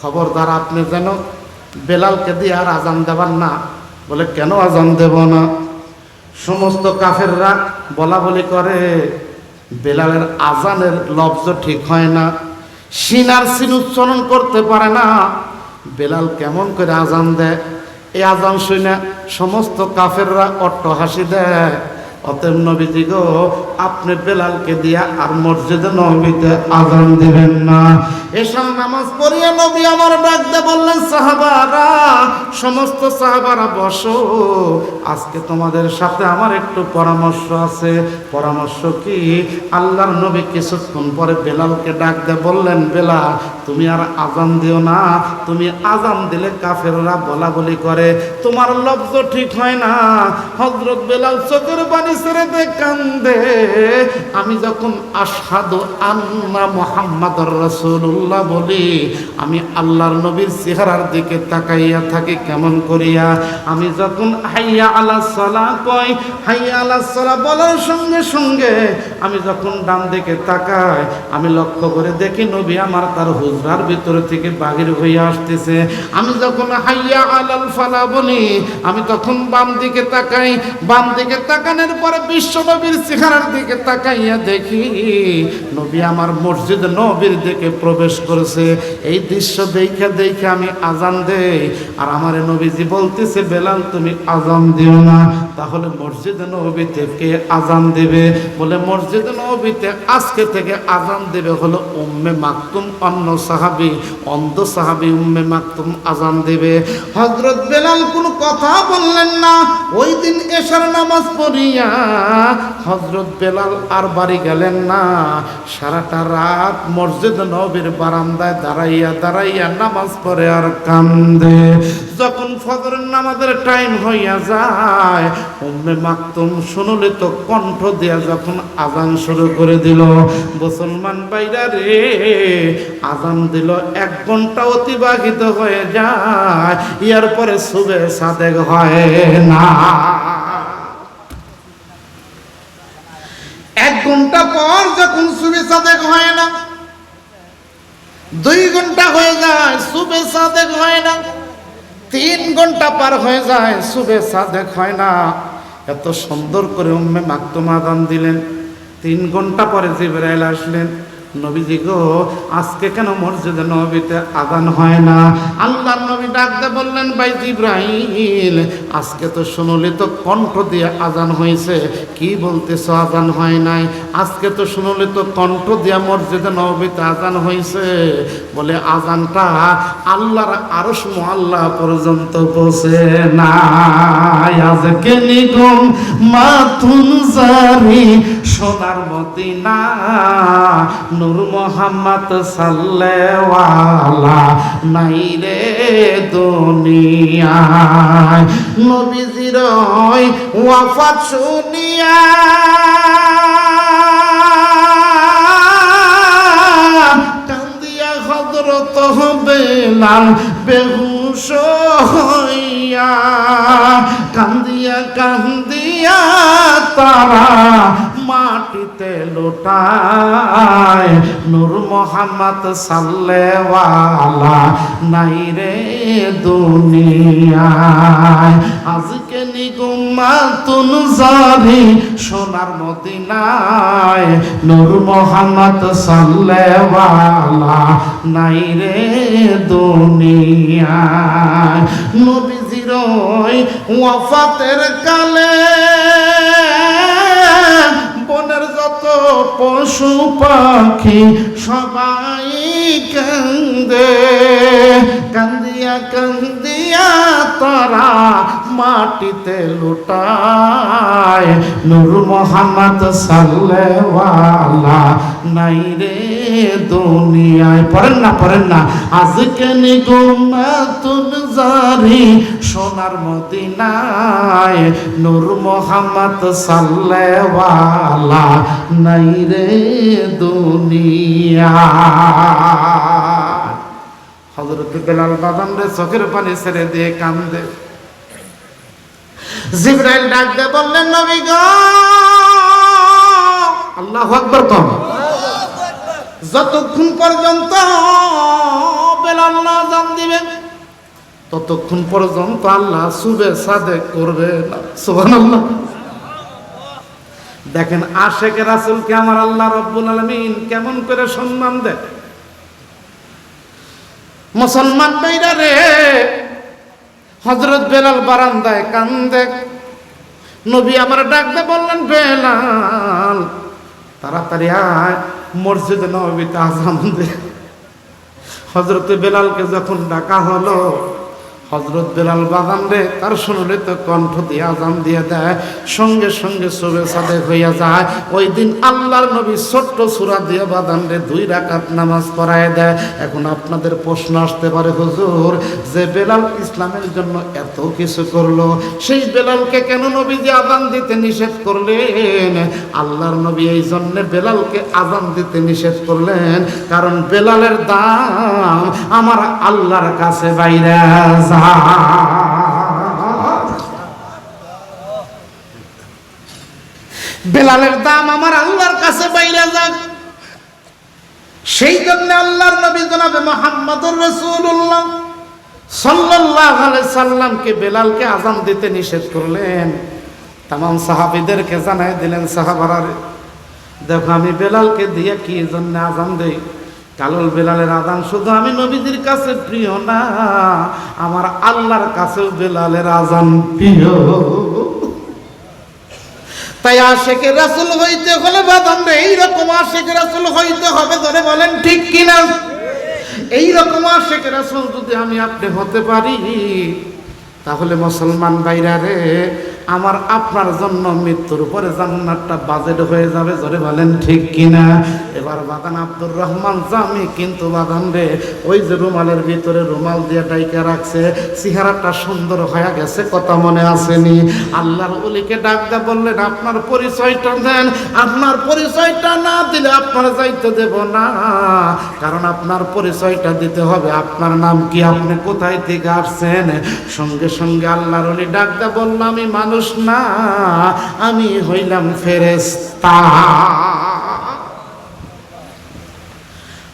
খবরদার আপনি যেন বেলালকে দিয়ে আর আজান দেবার না। বলে, কেন আজান দেব না? সমস্ত কাফেররা বলা বলি করে, বেলালের আজানের লব্জ ঠিক হয় না, সিনার সিন উচ্চারণ করতে পারে না। বেলাল কেমন করে আজান দেয়? এই আজান শুনে সমস্ত কাফেররা অট্ট হাসি দেয়। অতএব নবীজি গো আপনি বেলালকে দিয়া আর মসজিদে নবীতে আজান দিবেন না। এসব নামাজ পড়িয়া নবী আমার ডাক দিয়ে বললেন, সাহাবারা, সমস্ত সাহাবারা বসো। আজকে তোমাদের সাথে আমার একটু পরামর্শ আছে। পরামর্শ কি? আল্লাহর নবী কিছুক্ষণ পরে বেলালকে ডাক দিয়ে বললেন বেলা তুমি আর আজান দিও না। তুমি আজান দিলে কাফেররা বলা বলি করে। তোমার লব্জ ঠিক হয় না। হজরত বেলাল চোখের পানি ছেড়ে কান্দে। আমি যখন আসাদু আন্না মোহাম্মদর রসুল্লাহ বলি, আমি আল্লাহর নবীর চেহারার দিকে তাকাইয়া থাকি কেমন করিয়া? আমি যখন হাইয়া আলা সলা কই, হাইয়া আলা সলা বলার সঙ্গে সঙ্গে আমি যখন ডান দিকে তাকাই, আমি লক্ষ্য করে দেখি নবী আমার তার হুজরার ভিতরে থেকে বাহির হয়ে আসতেছে। আমি যখন হাইয়া আলাল ফালা বলি, আমি তখন বাম দিকে তাকাই, বাম দিকে তাকানোর পরে বিশ্ব নবীর চেহারার দিকে তাকাইয়া দেখি, নবী আমার মসজিদ নবীর দিকে প্রবেশ করেছে। এই দৃশ্য দেখে দেখে আমি আজান দেই। আর আমার নবীজি বলতেছে, বেলাল, তুমি আজান দিও না। তাহলে মসজিদ নবী থেকে আজান দেবে? বলে মসজিদ নবীতে আজকে থেকে আজান দেবে হলো উম্মে মাকতুম, অন্য সাহাবি, অন্ধ সাহাবি উম্মে মাকতুম আজান দেবে। হজরত বেলাল কোনো কথা বললেন না, ওই দিন এশার নামাজ পড়িয়া হজরত বেলাল আর বাড়ি গেলেন না। সারাটা রাত মসজিদ নবীর বারান্দায় দাঁড়াইয়া দাঁড়াইয়া নামাজ পড়ে আর কান্দে। যখন ফজরের নামাজের টাইম হইয়া যায় উম্মে মাকতুম শুনলে তো কণ্ঠ দিয়া যখন আজান শুরু করে দিল, মুসলমান বাইরা রে, আজান দিল, এক ঘণ্টা অতিবাহিত হয়ে যায় ইয়ার পরে সুবে সাদেক হয় না। এক ঘণ্টা পর যখন সুবে সাদেক হয় না, দুই ঘণ্টা হয়ে যায় সুবে সাদেক হয় না। তিন ঘণ্টা পার হয়ে যায় শুভে সাদেক হয় না। এত সুন্দর করে উম্মে মাকতুম আদান দিলেন। তিন ঘণ্টা পরে জিবরাইল আসলেন। নবীজি গো, আজকে কেন মসজিদে নবীতে আদান হয় না? আল্লাহর নবী ডাকতে বললেন, ভাই জিব্রাহিল আজকে তো কণ্ঠ দিয়ে আজান হয়েছে। কি বলতেছো আজান হয় নাই? আজকে তো কণ্ঠ দিয়ে মসজিদে নবীতে আজান হয়েছে। বলে আজানটা আল্লাহর আল্লাহ পর্যন্ত পৌঁছে না আজকে নিগম মাথুন সোনার মদিনা নূর মোহাম্মদ সাল্লেওয়ালা নাই রে দুনিয়ায় নবীজির ওয়াফাত শুনিয়া কান্দিয়া হজরত বেলাল বেহুশ হইয়া কান্দিয়া কান্দিয়া তারা মাটিতে লোটায়। নূর মোহাম্মদ সাল্লেওয়ালা নাই রে দুনিয়ায়। আজকে নিগুমাতুন জারি সোনার মদিনায়। নূর মোহাম্মদ সাল্লেওয়ালা নাই রে দুনিয়ায়। নবীজির ওয়াফাতের কালে পশু পাখি সবাই কান্দে কান্দিয়া কান্দিয়া তারা মাটিতে লুটায়। নূর মোহাম্মদ সাল্লেওয়ালা নাই রে দুনিয়ায়। পড়েন না পড়েন না। আজকে নিগুমাতুন জারি সোনার মদিনায় নূর মোহাম্মদ সাল্লেওয়ালা নাই রে দুনিয়া। হজরত বেলাল বাদাম রে চোখের পানি ছেড়ে দিয়ে কান্দে। জিব্রাইল ডাক দে বললেন, নবী গো! আল্লাহু আকবার কম যতক্ষণ পর্যন্ত বেলাল না জান দিবেন ততক্ষণ পর্যন্ত আল্লাহ সুবে সাদে করবে না। সুবহানাল্লাহ। দেখেন, আশেকে রাসুলকে আমার আল্লাহ রব্বুল আলমিন কেমন করে সম্মান দেয়? মুসলমান রে হজরত বেলাল বারান্দায় কান্দে। নবী আমার ডাকতে বললেন, বেলাল, তাড়াতাড়ি আয়, মসজিদে নবীতে আজান দে। হজরত বেলালকে যখন ডাকা হলো হজরত বেলাল বাজান রে, তার শুনলে তো কণ্ঠ দিয়ে আজান দিয়ে দেয়, সঙ্গে সঙ্গে সবে সাদে হইয়া যায়। ওই দিন আল্লাহর নবী ছোট্ট সুরা দিয়ে বাদান রে দুই রাকাত নামাজ পড়ায় দেয়। এখন আপনাদের প্রশ্ন আসতে পারে, হুজুর, যে বেলাল ইসলামের জন্য এত কিছু করল, সেই বেলালকে কেন নবী যে আজান দিতে নিষেধ করলেন? আল্লাহর নবী এই জন্য বেলালকে আজান দিতে নিষেধ করলেন, কারণ বেলালের দাম আমার আল্লাহর কাছে বাইরে যায়। বেলালের দাম আমার আল্লাহর কাছে বাইরে যাক। সেই জন্য আল্লাহর নবী জনাবে মোহাম্মদুর রসুল্লাহ সাল্লাহ সাল্লামকে বেলালকে আজান দিতে নিষেধ করলেন। তাম সাহাবিদেরকে জানাই দিলেন, সাহাবারা দেখো আমি বেলালকে দিয়ে কি জন্য আজান দেই? কালল বেলালের আজান শুধু আমি নবীজির কাছে প্রিয় না, আমার আল্লাহর কাছেও বেলালের আজান প্রিয়। তাই আশেকের রাসুল হইতে হলে বাদাম রে এইরকম আশেকের রাসুল হইতে হবে ধরে বলেন ঠিক কিনা? এইরকম আশেকের রাসুল যদি আমি আপনি হতে পারি, তাহলে মুসলমান বাইরা রে আমার আপনার জন্য মৃত্যুর পরে জান্নাতটা বাজেট হয়ে যাবে, জোরে বলেন ঠিক কিনা? এবার বাদান আব্দুর রহমান জামি কিন্তু বাগান রে, ওই যে রুমালের ভিতরে রুমাল দিয়ে ডাইকা রাখছে, চেহারাটা সুন্দর হয়ে গেছে, কথা মনে আসেনি। আল্লাহর অলিকে ডাক দা বললেন, আপনার পরিচয়টা দেন, আপনার পরিচয়টা না দিলে আপনার যাইতে দেব না। কারণ আপনার পরিচয়টা দিতে হবে, আপনার নাম কি আপনি কোথায় থেকে আসছেন? সঙ্গে সঙ্গে আল্লাহর অলি ডাক দা বললাম আমি মানুষ না, আমি হইলাম ফেরেস্তা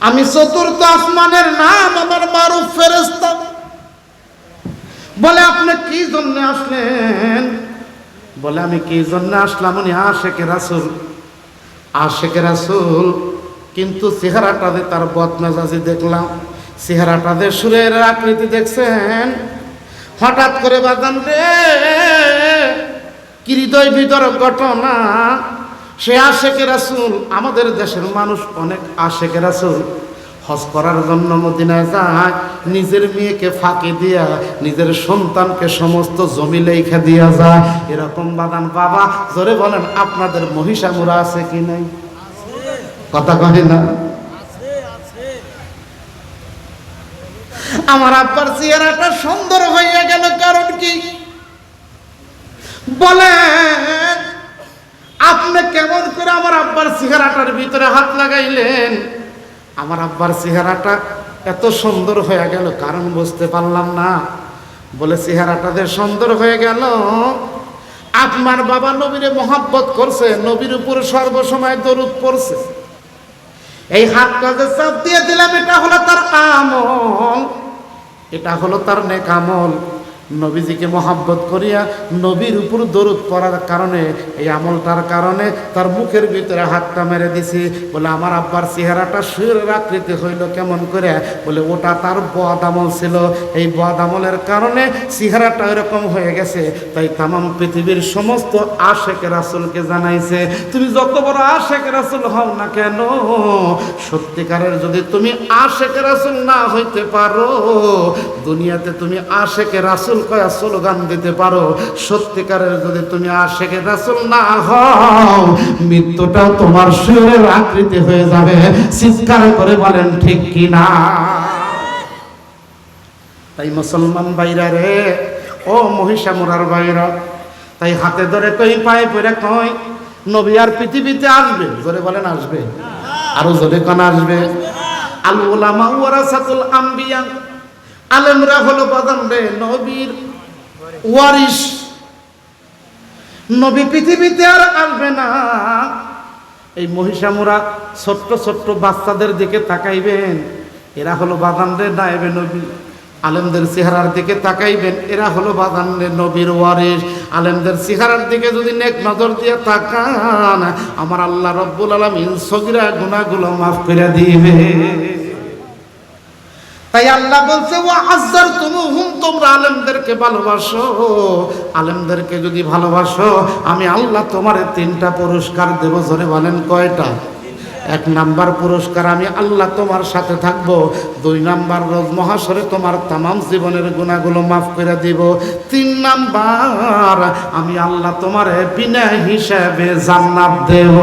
আমি চতুর্থ আসমানের নাম আমার মারুফ ফেরেস্তা বলে, আপনি কি জন্য আসলেন? বলে, আমি কি জন্য আসলাম? উনি আশেকে রাসুল। আশেকে রাসুল, কিন্তু চেহারাটাতে তার বদমেজাজি দেখলাম চেহারাটাতে সুরের আকৃতি দেখছেন, হঠাৎ করে বাদান রে কি হৃদয় ভিতর ঘটনা সে আশেকে রাসুল, আমাদের দেশের মানুষ অনেক আশেকে রাসুল। হজ করার জন্য মদিনায় যায়, নিজের মেয়েকে ফাঁকি দিয়া নিজের সন্তানকে সমস্ত জমি লেখা দিয়া যায়। এরকম বাদান বাবা, জোরে বলেন, আপনাদের মহিষামুরা আছে কি নাই? কথা কহে না। আমার আব্বার চেহারাটা সুন্দর হইয়া গেল, কারণ কি? বলেন, আপনি কেমন করে আমার আব্বার চেহারাটার ভিতরে হাত লাগাইলেন? আমার আব্বার চেহারাটা এত সুন্দর হয়ে গেল, কারণ বুঝতে পারলাম না। বলে, চেহারাটা সুন্দর হয়ে গেল, আপনার বাবা নবীরে মহাব্বত করছে, নবীর উপর সর্বসময় দরুদ পড়ছে। এই হাত কাজে চাপ দিয়ে দিলাম, এটা হলো তার আমল, এটা হলো তার নেক আমল। নবীজিকে মহাব্বত করিয়া নবীর উপর দরুদ পড়ার কারণে, এই আমলটার কারণে তার মুখের ভিতরে হাতটা মেরে দিছি। বলে, আমার আব্বার চেহারাটা শরীরের আকৃতি হইল কেমন করে? বলে, ওটা তার বদ আমল ছিল। এই বদ আমলের কারণে চেহারাটা এরকম হয়ে গেছে। তাই তামাম পৃথিবীর সমস্ত আশেক রাসুলকে জানাইছে, তুমি যত বড় আশেক রাসুল হও না কেন? সত্যিকারের যদি তুমি আশেক রাসুল না হইতে পারো, দুনিয়াতে তুমি আশেক রাসুল কয়া স্লোগান দিতে পারো, সত্যিকারের যদি তুমি আশেকে রাসুল না হও মৃত্যুটাও তোমার শরীরের আকৃতি হয়ে যাবে। চিৎকার করে বলেন, ঠিক কি না তাই মুসলমান বাইরা রে, ও মহিষা মোরার বাইরা তাই হাতে ধরে কই পায়ে পরে কই, নবী আর পৃথিবীতে আসবে? জোরে বলেন, আসবে। আরও জোরে কোন, আসবে। আল উলামা ওয়ারাসাতুল আম্বিয়া আলেমরা হলো বাদাম রে নবীর ওয়ারিস নবী পৃথিবীতে আর আসবে না। এই মহিষামুরা ছোট্ট ছোট্ট বাচ্চাদের দিকে তাকাইবেন, এরা হলো বাগানরে নায়েবে নবী। আলেমদের চেহারার দিকে তাকাইবেন, এরা হলো বাগানের নবীর ওয়ারিস আলেমদের চেহারার দিকে যদি নেক নজর দিয়ে তাকান, আমার আল্লাহ রব্বুল আলমিন সগিরা গুনাহগুলো মাফ করে দিবে তাই আল্লাহ বলছে ও আজার তুমি হুম তোমরা আলেমদেরকে ভালোবাসো। আলেমদেরকে যদি ভালোবাসো, আমি আল্লাহ তোমার তিনটা পুরস্কার দেব, জোরে বলেন কয়টা? এক নাম্বার পুরস্কার, আমি আল্লাহ তোমার সাথে থাকব। দুই নাম্বার রোজ মহাসরে তোমার তামাম জীবনের গুণাগুলো মাফ করে দিব। তিন নাম্বার, আমি আল্লাহ তোমার বিনা হিসাবে জান্নাত দেব।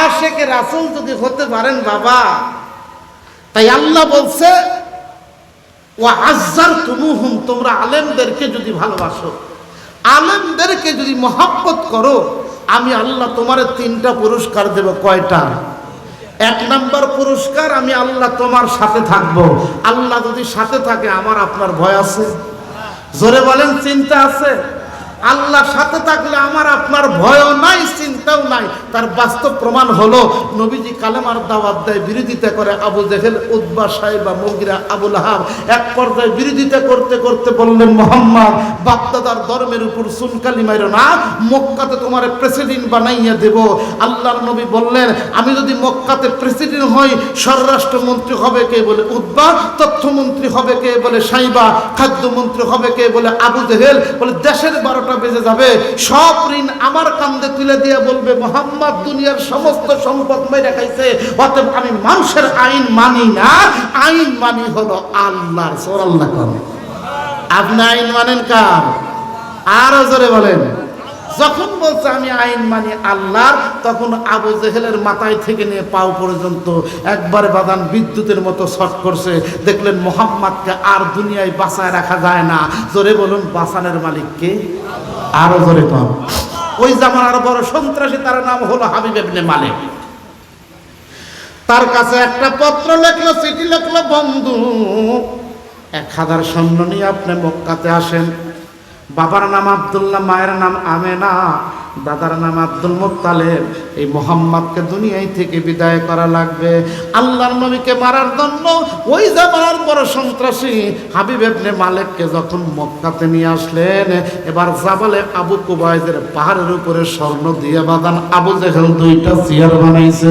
আশেকে রাসুল যদি হতে পারেন, বাবা তাই আল্লাহ বলছে ও আজ্জার তুমুহুম তোমরা আলেমদেরকে যদি ভালোবাসো, আলেমদেরকে যদি মহাব্বত করো, আমি আল্লাহ তোমার তিনটা পুরস্কার দেব, কয়টা? এক নাম্বার পুরস্কার, আমি আল্লাহ তোমার সাথে থাকব। আল্লাহ যদি সাথে থাকে, আমার আপনার ভয় আছে। জোরে বলেন, চিন্তা আছে? আল্লাহ সাথে থাকলে আমার আপনার ভয়ও নাই, চিন্তাও নাই। তার বাস্তব প্রমাণ হলো, নবীজি কালেমার দাওয়াত দেয়, বিরোধিতা করে আবু জেহেল উদ্বা সাহেবা, মগিরা, আবুল আহাব। এক পর্যায়ে বিরোধিতা করতে করতে বললেন, মোহাম্মদ, বাপদাদার ধর্মের উপর সুনকালি মাইরো না, মক্কাতে তোমার প্রেসিডেন্ট বানাইয়া দেব। আল্লাহর নবী বললেন, আমি যদি মক্কাতে প্রেসিডেন্ট হই, স্বরাষ্ট্রমন্ত্রী হবে কে বলে উদ্বা তথ্যমন্ত্রী হবে কে বলে সাইবা, খাদ্যমন্ত্রী হবে কে বলে আবু জেহেল, বলে দেশের বারোটা বেজে যাবে। সব ঋণ আমার কান্দে তুলে দিয়ে বলবে, মোহাম্মদ দুনিয়ার সমস্ত সম্পদ মেরে খাইছে। অতএব আমি মানুষের আইন মানি না। আইন মানি হলো আল্লাহর। আপনি আইন মানেন কার? আরও জোরে বলেন। যখন বলছে আমি আইন মানি আল্লাহর তখন আবু জেহেলের মাথায় থেকে নিয়ে পাও পর্যন্ত একবারে বাদান বিদ্যুতের মতো শট করছে। দেখলেন মোহাম্মদকে আর দুনিয়ায় বাঁচায় রাখা যায় না। জোরে বলুন বাঁচানের মালিককে আরও জোরে কম। ওই জামানার বড় সন্ত্রাসী তার নাম হলো হাবিব ইবনে মালিক। তার কাছে একটা পত্র লেখলো চিঠি লেখলো বন্ধু এক হাজার সৈন্য নিয়ে আপনি মক্কাতে আসেন। বাবার নাম আবদুল্লাহ মায়ের নাম আমেনা। দাদার নাম আব্দুল মোত্তালেব। এই মোহাম্মদকে দুনিয়ায় থেকে বিদায় করা লাগবে। আল্লাহর নবীকে মারার জন্য ওই জামানার বড় সন্ত্রাসী হাবিব এবনে মালিককে যখন মক্কাতে নিয়ে আসলেন, এবার জাবালে আবু কুবাইদের পাহাড়ের উপরে স্বর্ণ দিয়ে বাদান আবু জেহেল দুইটা চেয়ার বানাইছে।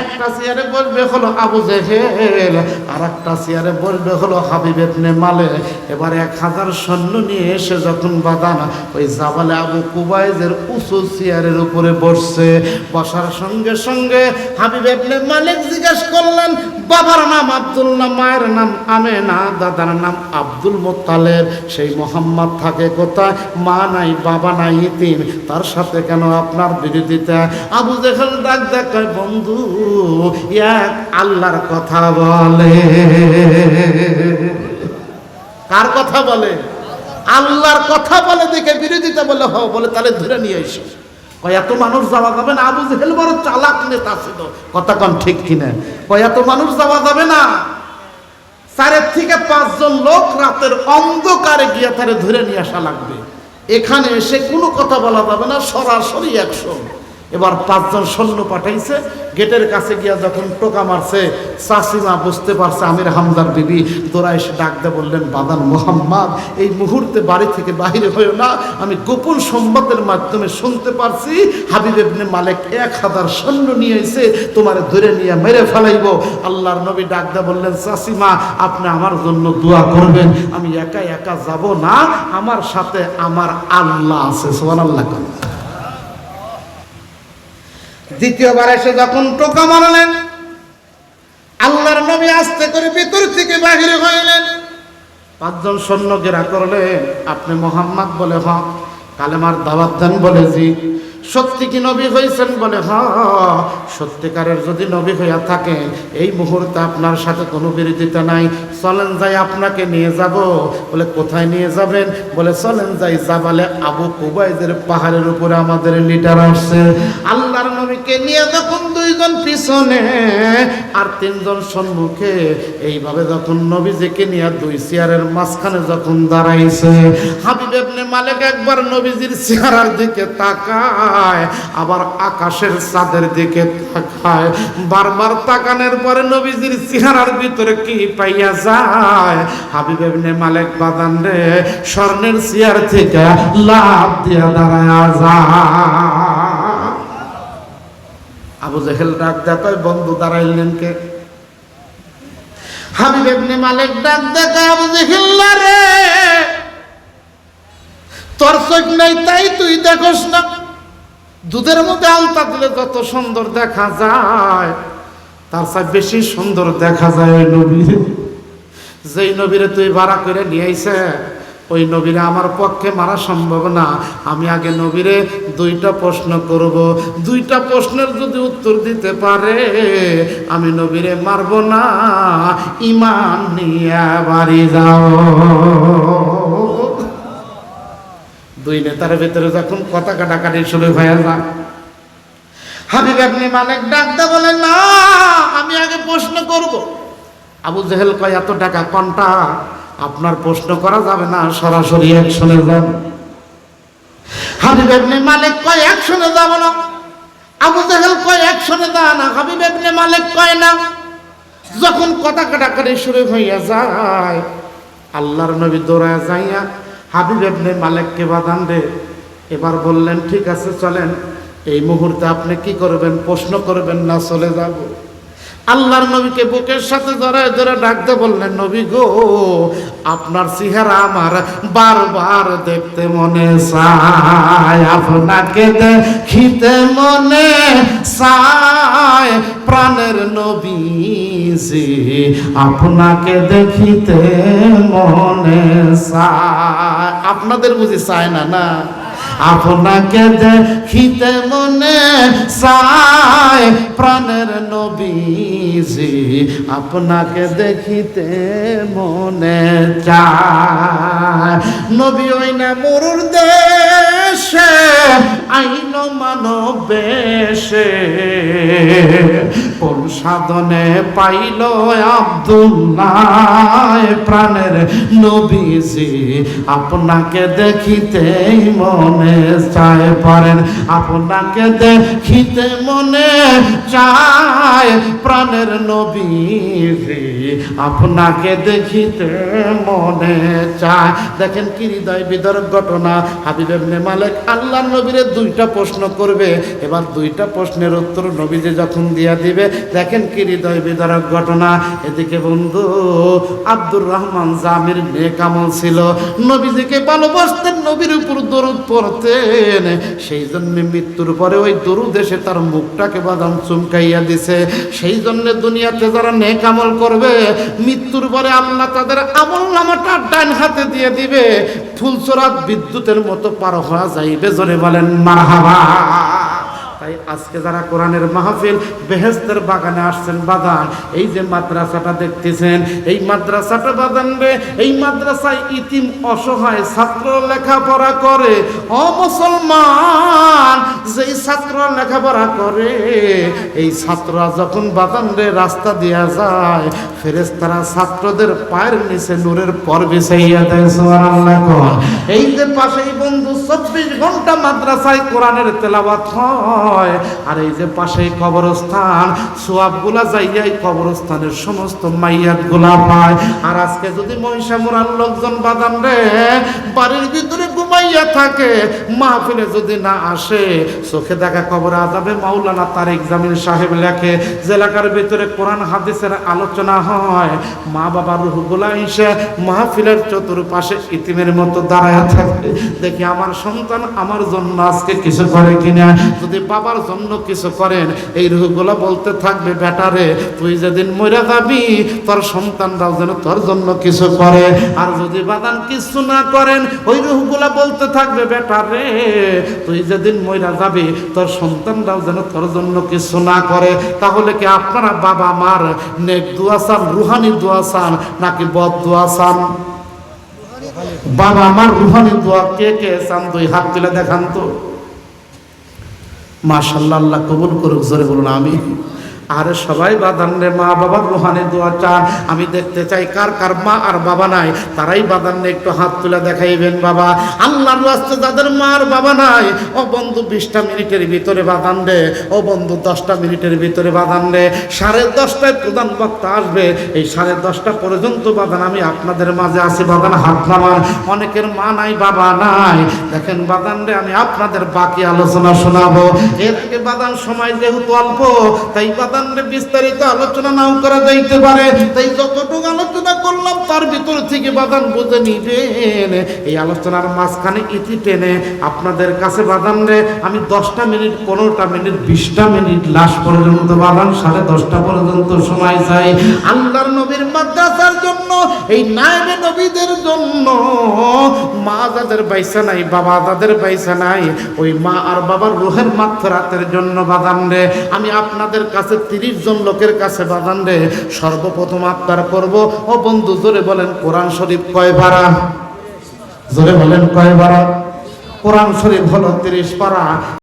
একটা চেয়ারে বলবে হলো আবু জেহেল আর একটা চেয়ারে বলবে হলো হাবিব এবনে মালে এবার এক হাজার সৈন্য নিয়ে এসে যখন বাদান ওই জাবালে আবু কুবাইজের উঁচু চেয়ারের উপরে বসছে। বসার সঙ্গে সঙ্গে হাবিব এবনে মালিক জিজ্ঞেস করলেন, বাবার নাম আব্দুল্লাহ, মায়ের নাম আমেনা, দাদার নাম আব্দুল মোত্তালেব, সেই মোহাম্মদ থাকে কোথায়? মা নাই, বাবা নাই, ইতিম। তার সাথে কেন আপনার বিরোধিতা? আবু জেখাল ডাক দেখায় বন্ধু, এক আল্লাহর কথা বলে। কার কথা বলে? আল্লাহর কথা বলে দেখে বিরোধিতা বলে হ বলে, তাহলে ধরে নিয়ে এসো। কয়, এত মানুষ যাওয়া যাবে না? আবু জেহেল বড় চালাক নেতা ছিল। কথা কম ঠিক কিনা? কয়, এত মানুষ যাওয়া যাবে না? চারের থেকে পাঁচজন লোক রাতের অন্ধকারে গিয়ে তারে ধরে নিয়ে আসা লাগবে। এখানে এসে কোনো কথা বলা যাবে না, সরাসরি একশো। এবার পাঁচজন সৈন্য পাঠাইছে, গেটের কাছে গিয়া যখন টোকা মারছে চাষিমা বুঝতে পারছে আমির হামদার বিবি তোরা এসে ডাকতে বললেন বাদান মোহাম্মদ, এই মুহূর্তে বাড়ি থেকে বাহিরে হয়েও না, আমি গোপন সংবাদের মাধ্যমে শুনতে পারছি, হাবিব ইবনে মালিক এক হাজার সৈন্য নিয়ে এসে তোমার ধরে নিয়ে মেরে ফেলাইব। আল্লাহর নবী ডাকতে বললেন চাষিমা আপনি আমার জন্য দোয়া করবেন, আমি একা একা যাব না, আমার সাথে আমার আল্লাহ আছে সোহান আল্লাহ দ্বিতীয়বার এসে যখন টোকা মারলেন, আল্লাহর নবী আস্তে করে ভিতর থেকে বাহিরে হইলেন। পাঁচজন সৈন্য ঘেরা করলেন, আপনি মোহাম্মদ বলে হ কালেমার দাওয়াত দেন বলে জি। সত্যি কি নবী হয়েছেন বলে হ সত্যিকারের যদি নবী হইয়া থাকেন, এই মুহূর্তে আপনার সাথে কোনো বিরোধিতা নাই। চলেন যাই আপনাকে নিয়ে যাব। বলে, কোথায় নিয়ে যাবেন? বলে, চলেন যাই যাবালে আবু কুবাইদের পাহাড়ের উপরে আমাদের লিডার আসছে। আল্লাহর নবীকে নিয়ে যখন দুইজন পিছনে আর তিনজন সম্মুখে, এইভাবে যখন নবীজিকে নিয়ে দুই চেয়ারের মাঝখানে যখন দাঁড়াইছে, হাবিব ইবনে মালিক একবার নবীজির চেহারার দিকে তাকায়, আবার আকাশের চাঁদের দিকে তাকায়। বারবার তাকানোর পরে নবীজির চেহারার ভিতরে কি পাইয়া যায়? হাবিব ইবনে মালিক বাদান রে, স্বর্ণের চেয়ার থেকে লাভ দিয়া দাঁড়ায় যায়। আবু জেহেল ডাক দেখায়, বন্ধু দাঁড়াইলেন কে? হাবিব ইবনে মালিক ডাক দেখায়, আবু জেহেল রে। তোর চোখ নাই, তাই তুই দেখোস না। দুধের মধ্যে আলতা দিলে যত সুন্দর দেখা যায়, তার চাই বেশি সুন্দর দেখা যায় ওই নবীরে। যেই নবীরে তুই ভাড়া করে নিয়ে আইছে ওই নবীরে আমার পক্ষে মারা সম্ভব না। আমি আগে নবীরে দুইটা প্রশ্ন করব। দুইটা প্রশ্নের যদি উত্তর দিতে পারে, আমি নবীরে মারব না। ইমান নিয়ে বাড়ি যাও। দুই নেতার ভেতরে যখন কথা কাটাকাটি শুরু হয়ে যায়, হাবিব আপনি মালিক ডাকতে বলেন না, আমি আগে প্রশ্ন করব। আবু জেহেল কয়, এত টাকা কোনটা? আপনার প্রশ্ন করা যাবে না, সরাসরি একশনে যান। হাবিব আপনি মালিক কয় একশনে যাব না। আবু জেহেল কয় একশনে যা না। হাবিব আপনি মালিক কয় না। যখন কথা কাটাকাটি শুরু হইয়া যায়, আল্লাহর নবী দৌড়ায় যাইয়া হাবিব এবনে মালিককে বাদান রে এবার বললেন, ঠিক আছে, চলেন। এই মুহূর্তে আপনি কি করবেন? প্রশ্ন করবেন না, চলে যাব। আল্লাহর নবীকে বুকের সাথে ধরে ধরে ডাকতে বললেন, নবী গো, আপনার চেহারা আমার বারবার দেখতে মনে চায়। আপনাকে দেখিতে মনে চায় প্রাণের নবীজি আপনাকে দেখিতে মনে চায়। আপনাদের বুঝি চায় না না? আপনাকে দেখিতে মনে চায় প্রাণের নবীজি। আপনাকে দেখিতে মনে চায়। নবী ওই না মরুর দেশে, আইন মানব বেশে। কোন সাধনে পাইল আব্দুল্লাহ। প্রাণের নবীজি আপনাকে দেখিতে মনে চায়, পারেন। আপনাকে দেখিতে মনে চায়, প্রাণের নবীজি আপনাকে দেখিতে মনে চায়। দেখেন কি হৃদয় বিদরক ঘটনা। হাবিব ইবনে মালিক আল্লাহর নবীরে দুইটা প্রশ্ন করবে। এবার দুইটা প্রশ্নের উত্তর নবীজি যখন দিয়া দিবে দেখেন কি হৃদয় বিদারক ঘটনা? এদিকে বন্ধু, আব্দুর রহমান জামির নেক আমল ছিল। নবীজিকে ভালোবাসতেন, নবীর উপর দরুদ পড়তেন। সেই জন্য মৃত্যুর পরে ওই দরুদ এসে তার মুখটাকে বাদাম চুমকাইয়া দিছে। সেই জন্য দুনিয়াতে যারা নেক আমল করবে, মৃত্যুর পরে আল্লাহ তাদের আমল নামাটা ডান হাতে দিয়ে দিবে। ফুলচরাত বিদ্যুতের মতো পার হওয়া যাইবে, জোরে বলেন, মারহাবা। তাই আজকে যারা কোরআনের মাহফিল বেহেস্তের বাগানে আসছেন, বাদান, এই যে মাদ্রাসাটা দেখতেছেন, এই মাদ্রাসাটা বাদান রে এই মাদ্রাসায় ইতিম অসহায় ছাত্র লেখাপড়া করে। ও মুসলমান, যেই ছাত্র লেখাপড়া করে, এই ছাত্ররা যখন বাদান রে রাস্তা দিয়া যায় ফেরেস্তারা ছাত্রদের পায়ের নিচে নূরের পর বিছাইয়া দেয় এই যে পাশেই বন্ধু, চব্বিশ ঘণ্টা মাদ্রাসায় কোরআনের তেলাওয়াত হয়। আর এই যে পাশেই কবরস্থান, সোয়াবগুলা যাইয়া এই কবরস্থানের সমস্ত মাইয়াতগুলা পায়। আর আজকে যদি মহিষামুরার লোকজন বাদান রে, বাড়ির ভিতরে ঘুমাইয়া থাকে, মাহফিলে যদি না আসে, চোখে দেখা কবর আজাবে মাওলানা তারেক জামিল সাহেব লেখে যে এলাকার ভিতরে কোরআন হাদিসের আলোচনা হয়। মা বাবার রুহগুলা এসে মাহফিলের চতুর্পাশে ইতিমের মতো দাঁড়ায় থাকে। দেখি আমার সন্তান আমার জন্য আজকে কিছু করে কিনা। যদি বাবার জন্য কিছু করেন, এই রুহগুলো বলতে থাকবে, বেটারে, তুই যেদিন মরে যাবি, তোর সন্তানরাও যেন তোর জন্য কিছু করে। আর যদি বাদান কিছু না করেন, ওই রুহগুলা বলতে থাকবে, বেটারে, তুই যেদিন মরে যাবি, তোর সন্তানরাও যেন তোর জন্য কিছু না করে। তাহলে কি আপনারা বাবা মার নেক দোয়া চান, রুহানি দোয়া চান, নাকি বদ দোয়া চান? বাবা আমার রুহানি দোয়া কে কে চান? দুই হাত তুলে দেখান তো। মাশাল্লাহ আল্লাহ কবুল করুক জোরে বলুন আমি আরে সবাই বাদান রে, মা বাবার রোহানি দোয়া চান। আমি দেখতে চাই কার কার মা আর বাবা নাই। তারাই বাদান রে একটু হাত তুলে দেখাইবেন, বাবা। আল্লাহর রাস্তে যাদের মা আর বাবা নাই, ও বন্ধু বিশটা মিনিটের ভিতরে বাদান রে ও বন্ধু দশটা মিনিটের ভিতরে বাদান রে সাড়ে দশটায় প্রধান বক্তা আসবে। এই সাড়ে দশটা পর্যন্ত বাদান আমি আপনাদের মাঝে আছি বাদান হাত নামান। অনেকের মা নাই, বাবা নাই। দেখেন বাদান রে, আমি আপনাদের বাকি আলোচনা শোনাবো। এর আগে বাদান সময় যেহেতু অল্প, তাই বাদান রে বিস্তারিত আলোচনা নাও করা যাইতে পারে। তাই যতটুকু আলোচনা করলাম, তার ভিতর থেকে বাদান বুঝে নিবেন। এই আলোচনার মাঝখানে ইতি টেনে আপনাদের কাছে বাদান রে, আমি দশটা মিনিট, পনেরোটা মিনিট, বিশটা মিনিট, লাশ পর্যন্ত বাদান সাড়ে দশটা পর্যন্ত সময় চাই। আল্লাহর নবীর মাদ্রাসার জন্য, এই নায়েবে নবীদের জন্য। মা যাদের বাইসা নাই, বাবা যাদের বাইসা নাই, ওই মা আর বাবার রুহের মাত্রাতের জন্য বাদান রে। আমি আপনাদের কাছে তিরিশ জন লোকের কাছে বাদান রে, সর্বপ্রথম আবদার করব। ও বন্ধু, জোরে বলেন, কোরআন শরীফ কয় ভাড়া? জোরে বলেন, কয় ভাড়া? কোরআন শরীফ হলো তিরিশ পারা।